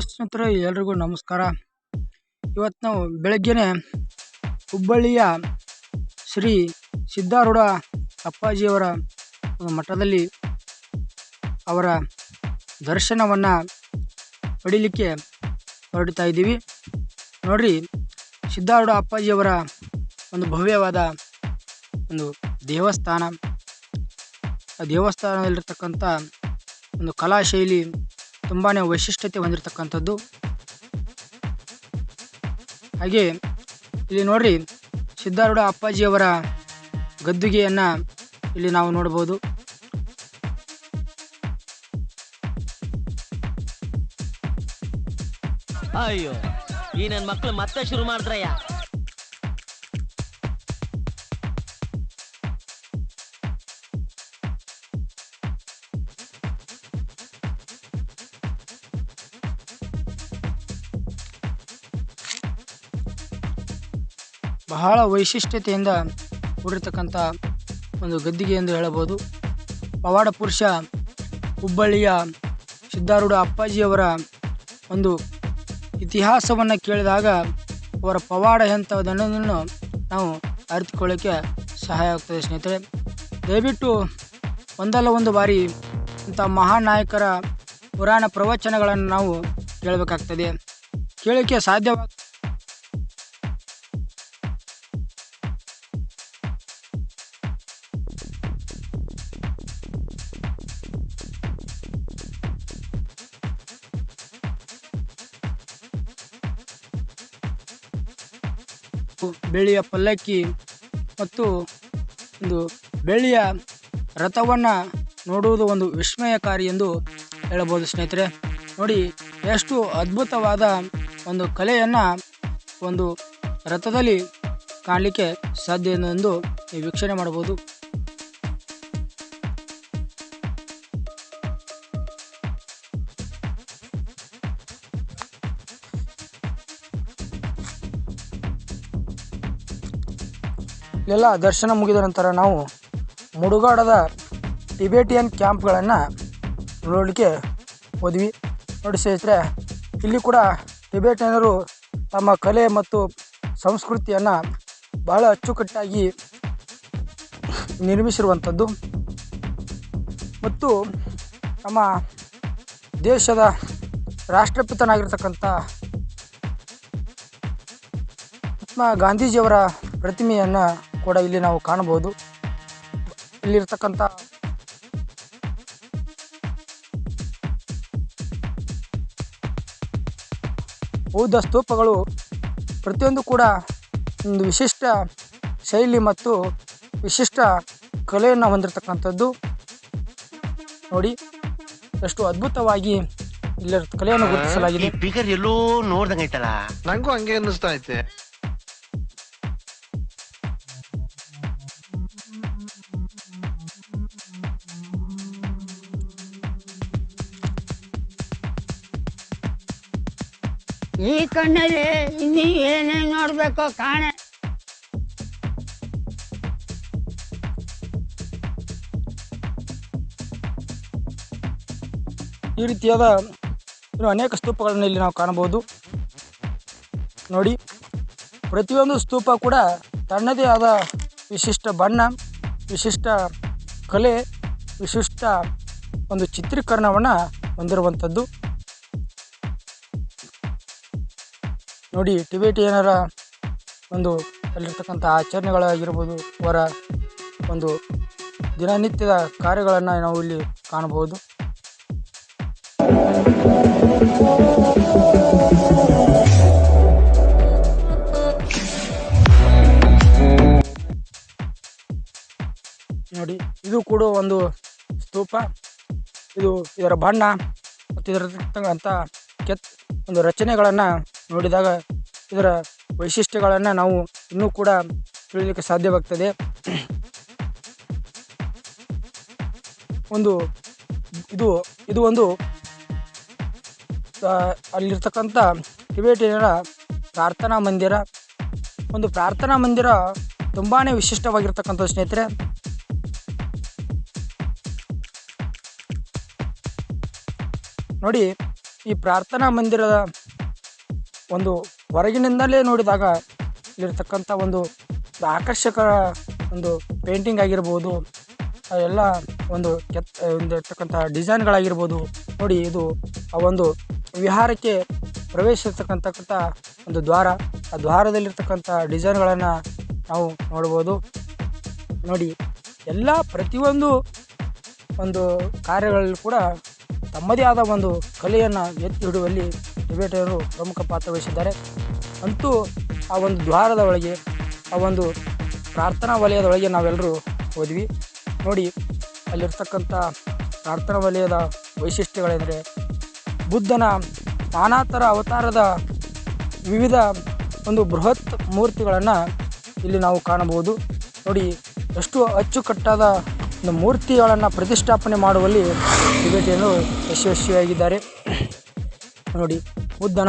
ಸ್ನೇಹಿತರೆ, ಎಲ್ರಿಗೂ ನಮಸ್ಕಾರ. ಇವತ್ತು ನಾವು ಬೆಳಗ್ಗೆನೆ ಹುಬ್ಬಳ್ಳಿಯ ಶ್ರೀ ಸಿದ್ಧಾರೂಢ ಅಪ್ಪಾಜಿಯವರ ಒಂದು ಮಠದಲ್ಲಿ ಅವರ ದರ್ಶನವನ್ನು ಪಡೀಲಿಕ್ಕೆ ಹೊರಡ್ತಾ ಇದ್ದೀವಿ. ನೋಡ್ರಿ ಸಿದ್ಧಾರೂಢ ಅಪ್ಪಾಜಿಯವರ ಒಂದು ಭವ್ಯವಾದ ಒಂದು ದೇವಸ್ಥಾನ. ಆ ದೇವಸ್ಥಾನದಲ್ಲಿರ್ತಕ್ಕಂಥ ಒಂದು ಕಲಾ ಶೈಲಿ ತುಂಬಾ ವೈಶಿಷ್ಟ್ಯತೆ ಹೊಂದಿರತಕ್ಕಂಥದ್ದು. ಹಾಗೆ ಇಲ್ಲಿ ನೋಡ್ರಿ, ಸಿದ್ಧಾರೂಢ ಅಪ್ಪಾಜಿಯವರ ಗದ್ದುಗೆಯನ್ನು ಇಲ್ಲಿ ನಾವು ನೋಡ್ಬೋದು. ಅಯ್ಯೋ, ಈ ನನ್ನ ಮಕ್ಕಳು ಮತ್ತೆ ಶುರು ಮಾಡಿದ್ರಯ್ಯ? ಬಹಳ ವೈಶಿಷ್ಟ್ಯತೆಯಿಂದ ಕೂಡಿರ್ತಕ್ಕಂಥ ಒಂದು ಗದ್ದಿಗೆ ಎಂದು ಹೇಳಬಹುದು. ಪವಾಡ ಪುರುಷ ಹುಬ್ಬಳ್ಳಿಯ ಸಿದ್ಧಾರೂಢ ಅಪ್ಪಾಜಿಯವರ ಒಂದು ಇತಿಹಾಸವನ್ನು ಕೇಳಿದಾಗ ಅವರ ಪವಾಡ ಎಂಥದನ್ನೋದನ್ನು ನಾವು ಅರಿತುಕೊಳ್ಳೋಕ್ಕೆ ಸಹಾಯ ಆಗ್ತದೆ ಸ್ನೇಹಿತರೆ. ದಯವಿಟ್ಟು ಒಂದಲ್ಲ ಒಂದು ಬಾರಿ ಇಂಥ ಮಹಾನ್ ನಾಯಕರ ಪುರಾಣ ಪ್ರವಚನಗಳನ್ನು ನಾವು ಕೇಳಬೇಕಾಗ್ತದೆ. ಕೇಳೋಕ್ಕೆ ಸಾಧ್ಯವಾಗ ಬೆಳ್ಳಿಯ ಪಲ್ಲಕ್ಕಿ ಮತ್ತು ಒಂದು ಬೆಳ್ಳಿಯ ರಥವನ್ನು ನೋಡುವುದು ಒಂದು ವಿಸ್ಮಯಕಾರಿ ಎಂದು ಹೇಳಬಹುದು ಸ್ನೇಹಿತರೆ. ನೋಡಿ, ಎಷ್ಟು ಅದ್ಭುತವಾದ ಒಂದು ಕಲೆಯನ್ನು ಒಂದು ರಥದಲ್ಲಿ ಕಾಣಲಿಕ್ಕೆ ಸಾಧ್ಯ ಎಂದು ವೀಕ್ಷಣೆ ಮಾಡಬಹುದು. ಇಲ್ಲೆಲ್ಲ ದರ್ಶನ ಮುಗಿದ ನಂತರ ನಾವು ಮುಡುಗಾಡದ ಟಿಬೇಟಿಯನ್ ಕ್ಯಾಂಪ್ಗಳನ್ನು ನೋಡಲಿಕ್ಕೆ ಹೋದ್ವಿ. ನೋಡಿ ಸ್ನೇಹಿತರೆ, ಇಲ್ಲಿ ಕೂಡ ಟಿಬೇಟಿಯನರು ತಮ್ಮ ಕಲೆ ಮತ್ತು ಸಂಸ್ಕೃತಿಯನ್ನು ಬಹಳ ಅಚ್ಚುಕಟ್ಟಾಗಿ ನಿರ್ಮಿಸಿರುವಂಥದ್ದು. ಮತ್ತು ನಮ್ಮ ದೇಶದ ರಾಷ್ಟ್ರಪಿತನಾಗಿರ್ತಕ್ಕಂಥ ಮಹಾತ್ಮ ಗಾಂಧೀಜಿಯವರ ಪ್ರತಿಮೆಯನ್ನು ಕೂಡ ಇಲ್ಲಿ ನಾವು ಕಾಣಬಹುದು. ಇಲ್ಲಿರ್ತಕ್ಕಂಥ ಬೌದ್ಧ ಸ್ತೂಪಗಳು ಪ್ರತಿಯೊಂದು ಕೂಡ ಒಂದು ವಿಶಿಷ್ಟ ಶೈಲಿ ಮತ್ತು ವಿಶಿಷ್ಟ ಕಲೆಯನ್ನು ಹೊಂದಿರತಕ್ಕಂಥದ್ದು. ನೋಡಿ ಎಷ್ಟು ಅದ್ಭುತವಾಗಿ ಇಲ್ಲಿ ಕಲೆಯನ್ನು ಗುರುತಿಸಲಾಗಿದೆ. ಎಲ್ಲೋ ನೋಡ್ದಂಗೈತಲ್ಲ ನಂಗೂ ಹಂಗೆ ಅನ್ನಿಸ್ತಾ ಐತೆ. ಈ ಕಣ್ಣಲ್ಲಿ ಇನ್ನೂ ಏನೇನು ನೋಡ್ಬೇಕೋ ಕಾಣೆ. ಈ ರೀತಿಯಾದ ಇನ್ನು ಅನೇಕ ಸ್ತೂಪಗಳನ್ನು ಇಲ್ಲಿ ನಾವು ಕಾಣಬಹುದು. ನೋಡಿ, ಪ್ರತಿಯೊಂದು ಸ್ತೂಪ ಕೂಡ ತನ್ನದೇ ಆದ ವಿಶಿಷ್ಟ ಬಣ್ಣ, ವಿಶಿಷ್ಟ ಕಲೆ, ವಿಶಿಷ್ಟ ಒಂದು ಚಿತ್ರೀಕರಣವನ್ನು ಹೊಂದಿರುವಂಥದ್ದು. ನೋಡಿ ಟಿಬೇಟಿಯನರ ಒಂದು ಅಲ್ಲಿರ್ತಕ್ಕಂಥ ಆಚರಣೆಗಳಾಗಿರ್ಬೋದು, ಅವರ ಒಂದು ದಿನನಿತ್ಯದ ಕಾರ್ಯಗಳನ್ನು ನಾವು ಇಲ್ಲಿ ಕಾಣಬಹುದು. ನೋಡಿ, ಇದು ಕೂಡ ಒಂದು ಸ್ತೂಪ. ಇದು ಇದರ ಬಣ್ಣ ಮತ್ತು ಇದರತಕ್ಕಂಥ ಕೆತ್ ಒಂದು ರಚನೆಗಳನ್ನು ನೋಡಿದಾಗ ಇದರ ವೈಶಿಷ್ಟ್ಯಗಳನ್ನು ನಾವು ಇನ್ನೂ ಕೂಡ ತಿಳಿಯಲಿಕ್ಕೆ ಸಾಧ್ಯವಾಗ್ತದೆ. ಒಂದು ಇದು ಇದು ಒಂದು ಅಲ್ಲಿರ್ತಕ್ಕಂಥ ಟಿಬೇಟಿಯನರ ಪ್ರಾರ್ಥನಾ ಮಂದಿರ. ಒಂದು ಪ್ರಾರ್ಥನಾ ಮಂದಿರ ತುಂಬಾ ವಿಶಿಷ್ಟವಾಗಿರ್ತಕ್ಕಂಥ ಸ್ನೇಹಿತರೆ. ನೋಡಿ ಈ ಪ್ರಾರ್ಥನಾ ಮಂದಿರದ ಒಂದು ಹೊರಗಿನಿಂದಲೇ ನೋಡಿದಾಗ ಇಲ್ಲಿರ್ತಕ್ಕಂಥ ಒಂದು ಆಕರ್ಷಕ ಒಂದು ಪೇಂಟಿಂಗ್ ಆಗಿರ್ಬೋದು ಎಲ್ಲ ಒಂದು ಕೆತ್ ಇರ್ತಕ್ಕಂಥ ಡಿಸೈನ್ಗಳಾಗಿರ್ಬೋದು. ನೋಡಿ, ಇದು ಆ ಒಂದು ವಿಹಾರಕ್ಕೆ ಪ್ರವೇಶಿಸತಕ್ಕಂಥಕ್ಕಂಥ ಒಂದು ದ್ವಾರ. ಆ ದ್ವಾರದಲ್ಲಿರ್ತಕ್ಕಂಥ ಡಿಸೈನ್ಗಳನ್ನು ನಾವು ನೋಡ್ಬೋದು. ನೋಡಿ, ಎಲ್ಲ ಪ್ರತಿಯೊಂದು ಒಂದು ಕಾರ್ಯಗಳಲ್ಲೂ ಕೂಡ ತಮ್ಮದೇ ಆದ ಒಂದು ಕಲೆಯನ್ನು ಎತ್ತಿ ಹಿಡುವಲ್ಲಿ ಪ್ರಮುಖ ಪಾತ್ರ ವಹಿಸಿದ್ದಾರೆ. ಅಂತೂ ಆ ಒಂದು ದ್ವಾರದ ಒಳಗೆ, ಆ ಒಂದು ಪ್ರಾರ್ಥನಾ ವಲಯದೊಳಗೆ ನಾವೆಲ್ಲರೂ ಹೋದ್ವಿ. ನೋಡಿ, ಅಲ್ಲಿರ್ತಕ್ಕಂಥ ಪ್ರಾರ್ಥನಾ ವಲಯದ ವೈಶಿಷ್ಟ್ಯಗಳೆಂದರೆ, ಬುದ್ಧನ ನಾನಾ ಥರ ಅವತಾರದ ವಿವಿಧ ಒಂದು ಬೃಹತ್ ಮೂರ್ತಿಗಳನ್ನು ಇಲ್ಲಿ ನಾವು ಕಾಣಬಹುದು. ನೋಡಿ, ಎಷ್ಟು ಅಚ್ಚುಕಟ್ಟಾದ ಮೂರ್ತಿಗಳನ್ನು ಪ್ರತಿಷ್ಠಾಪನೆ ಮಾಡುವಲ್ಲಿ ಟಿಬೇಟಿಯರು ಯಶಸ್ವಿಯಾಗಿದ್ದಾರೆ. ನೋಡಿ, ಬುದ್ಧನ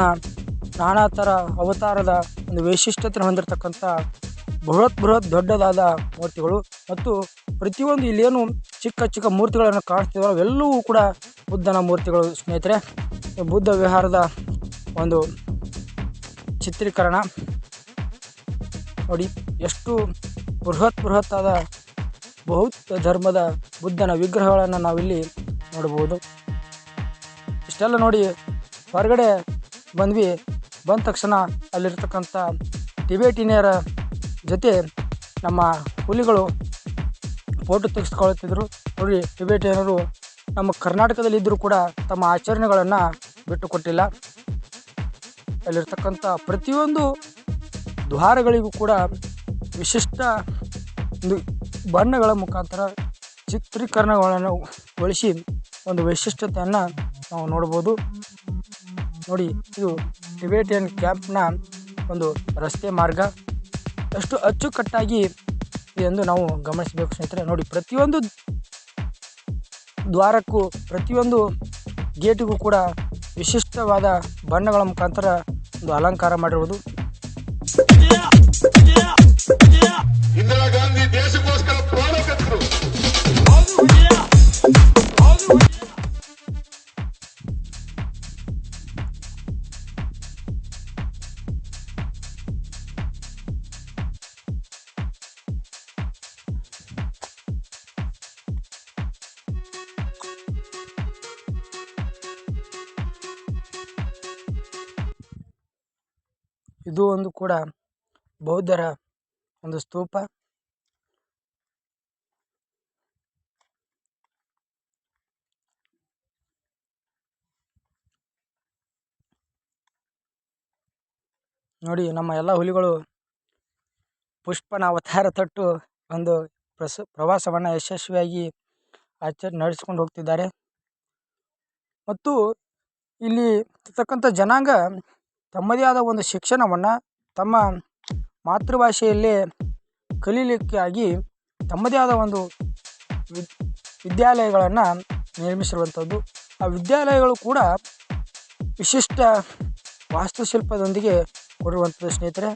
ನಾನಾ ಥರ ಅವತಾರದ ಒಂದು ವೈಶಿಷ್ಟ್ಯತೆ ಹೊಂದಿರತಕ್ಕಂಥ ಬೃಹತ್ ಬೃಹತ್ ದೊಡ್ಡದಾದ ಮೂರ್ತಿಗಳು ಮತ್ತು ಪ್ರತಿಯೊಂದು ಇಲ್ಲೇನು ಚಿಕ್ಕ ಚಿಕ್ಕ ಮೂರ್ತಿಗಳನ್ನು ಕಾಣಿಸ್ತಿದ್ದಾವೆ ಅವೆಲ್ಲವೂ ಕೂಡ ಬುದ್ಧನ ಮೂರ್ತಿಗಳು. ಸ್ನೇಹಿತರೆ ಬುದ್ಧ ವಿಹಾರದ ಒಂದು ಚಿತ್ರೀಕರಣ. ನೋಡಿ, ಎಷ್ಟು ಬೃಹತ್ ಬೃಹತ್ತಾದ ಬೌದ್ಧ ಧರ್ಮದ ಬುದ್ಧನ ವಿಗ್ರಹಗಳನ್ನು ನಾವಿಲ್ಲಿ ನೋಡಬಹುದು. ಇಷ್ಟೆಲ್ಲ ನೋಡಿ ಹೊರಗಡೆ ಬಂದ್ವಿ. ಬಂದ ತಕ್ಷಣ ಅಲ್ಲಿರ್ತಕ್ಕಂಥ ಟಿಬೇಟಿನಿಯರ ಜೊತೆ ನಮ್ಮ ಹುಲಿಗಳು ಫೋಟೋ ತೆಗೆಸ್ಕೊಳ್ತಿದ್ರು. ನೋಡಿ ಟಿಬೇಟಿಯನರು ನಮ್ಮ ಕರ್ನಾಟಕದಲ್ಲಿ ಇದ್ದರೂ ಕೂಡ ತಮ್ಮ ಆಚರಣೆಗಳನ್ನು ಬಿಟ್ಟುಕೊಟ್ಟಿಲ್ಲ. ಅಲ್ಲಿರ್ತಕ್ಕಂಥ ಪ್ರತಿಯೊಂದು ದ್ವಾರಗಳಿಗೂ ಕೂಡ ವಿಶಿಷ್ಟ ಒಂದು ಬಣ್ಣಗಳ ಮುಖಾಂತರ ಚಿತ್ರೀಕರಣಗಳನ್ನು ಬಳಸಿ ಒಂದು ವೈಶಿಷ್ಟ್ಯತೆಯನ್ನು ನಾವು ನೋಡ್ಬೋದು ನೋಡಿ, ಇದು ಟಿಬೇಟಿಯನ್ ಕ್ಯಾಂಪ್ನ ಒಂದು ರಸ್ತೆ ಮಾರ್ಗ. ಎಷ್ಟು ಅಚ್ಚುಕಟ್ಟಾಗಿ ಎಂದು ನಾವು ಗಮನಿಸಬೇಕು ಸ್ನೇಹಿತರೆ. ನೋಡಿ, ಪ್ರತಿಯೊಂದು ದ್ವಾರಕ್ಕೂ, ಪ್ರತಿಯೊಂದು ಗೇಟಿಗೂ ಕೂಡ ವಿಶಿಷ್ಟವಾದ ಬಣ್ಣಗಳ ಮುಖಾಂತರ ಒಂದು ಅಲಂಕಾರ ಮಾಡಿರುವುದು. ಇದು ಒಂದು ಕೂಡ ಬೌದ್ಧರ ಒಂದು ಸ್ತೂಪ. ನೋಡಿ ನಮ್ಮ ಎಲ್ಲ ಹುಲಿಗಳು ಪುಷ್ಪನ ಅವತಾರ ತೊಟ್ಟು ಒಂದು ಪ್ರಸ, ಪ್ರವಾಸವನ್ನು ಯಶಸ್ವಿಯಾಗಿ ಆಚರ್ ನಡೆಸ್ಕೊಂಡು ಹೋಗ್ತಿದ್ದಾರೆ. ಮತ್ತು ಇಲ್ಲಿ ಇರ್ತಕ್ಕಂಥ ಜನಾಂಗ ತಮ್ಮದೇ ಆದ ಒಂದು ಶಿಕ್ಷಣವನ್ನು ತಮ್ಮ ಮಾತೃಭಾಷೆಯಲ್ಲೇ ಕಲೀಲಿಕ್ಕಾಗಿ ತಮ್ಮದೇ ಆದ ಒಂದು ವಿದ್, ವಿದ್ಯಾಲಯಗಳನ್ನು ನಿರ್ಮಿಸಿರುವಂಥದ್ದು. ಆ ವಿದ್ಯಾಲಯಗಳು ಕೂಡ ವಿಶಿಷ್ಟ ವಾಸ್ತುಶಿಲ್ಪದೊಂದಿಗೆ ಕೊಡಿರುವಂಥದ್ದು ಸ್ನೇಹಿತರೆ.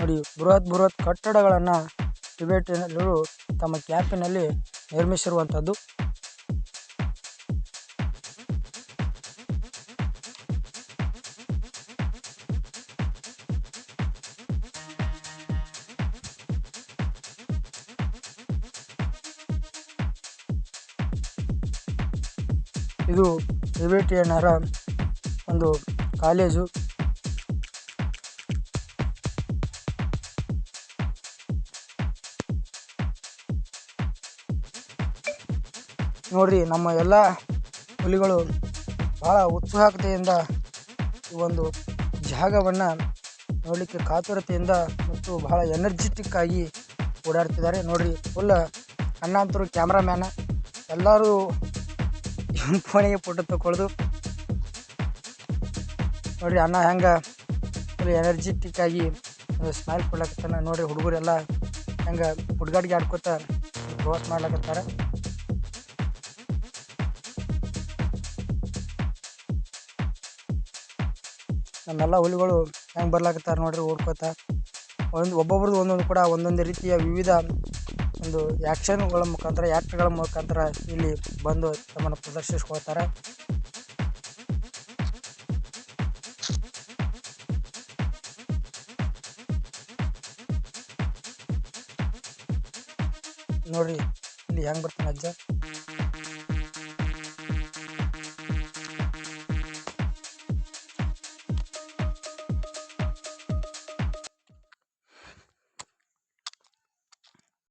ನೋಡಿ, ಬೃಹತ್ ಬೃಹತ್ ಕಟ್ಟಡಗಳನ್ನು ಟಿಬೇಟಿನಲ್ಲೂ ತಮ್ಮ ಕ್ಯಾಪಿನಲ್ಲಿ ನಿರ್ಮಿಸಿರುವಂಥದ್ದು. ಇದು ಟಿಬೇಟಿಯನ್ನರ ಒಂದು ಕಾಲೇಜು. ನೋಡ್ರಿ, ನಮ್ಮ ಎಲ್ಲ ಹುಲಿಗಳು ಬಹಳ ಉತ್ಸಾಹತೆಯಿಂದ ಈ ಒಂದು ಜಾಗವನ್ನು ನೋಡಲಿಕ್ಕೆ ಕಾತುರತೆಯಿಂದ ಮತ್ತು ಬಹಳ ಎನರ್ಜೆಟಿಕ್ ಆಗಿ ಓಡಾಡ್ತಿದ್ದಾರೆ. ನೋಡ್ರಿ ಫುಲ್ ಅಣ್ಣ ಅಂತರು ಕ್ಯಾಮ್ರಾಮ್ಯಾನ ಎಲ್ಲರೂ ಇವನ್ ಫೋನಿಗೆ ಫೋಟೋ ತಗೊಳ್ದು ನೋಡ್ರಿ, ಅಣ್ಣ ಹೆಂಗೆ ಎನರ್ಜೆಟಿಕ್ ಆಗಿ ಸ್ಮೈಲ್ ಕೊಡ್ಲಕತ್ತಾನ. ನೋಡ್ರಿ, ಹುಡುಗರೆಲ್ಲ ಹೆಂಗೆ ಹುಡುಗಾಡ್ಗೆ ಆಡ್ಕೋತ ಪ್ರವಾಸ ಮಾಡ್ಲಕತ್ತಾರ. ನಮ್ಮೆಲ್ಲ ಹುಲಿಗಳು ಹೆಂಗೆ ಬರ್ಲಾಕತ್ತಾರ ನೋಡ್ರಿ ಓಡ್ಕೋತ. ಒಂದು, ಒಬ್ಬೊಬ್ರದ್ದು ಒಂದೊಂದು ಕೂಡ ಒಂದೊಂದು ರೀತಿಯ ವಿವಿಧ ಒಂದು ಆ್ಯಕ್ಷನ್ಗಳ ಮುಖಾಂತರ ಆ್ಯಕ್ಟ್ಗಳ ಮುಖಾಂತರ ಇಲ್ಲಿ ಬಂದು ತಮ್ಮನ್ನು ಪ್ರದರ್ಶಿಸ್ಕೊಳ್ತಾರೆ. ನೋಡ್ರಿ ಇಲ್ಲಿ ಹೆಂಗ್ ಬರ್ತಾನೆ ಅಜ್ಜ?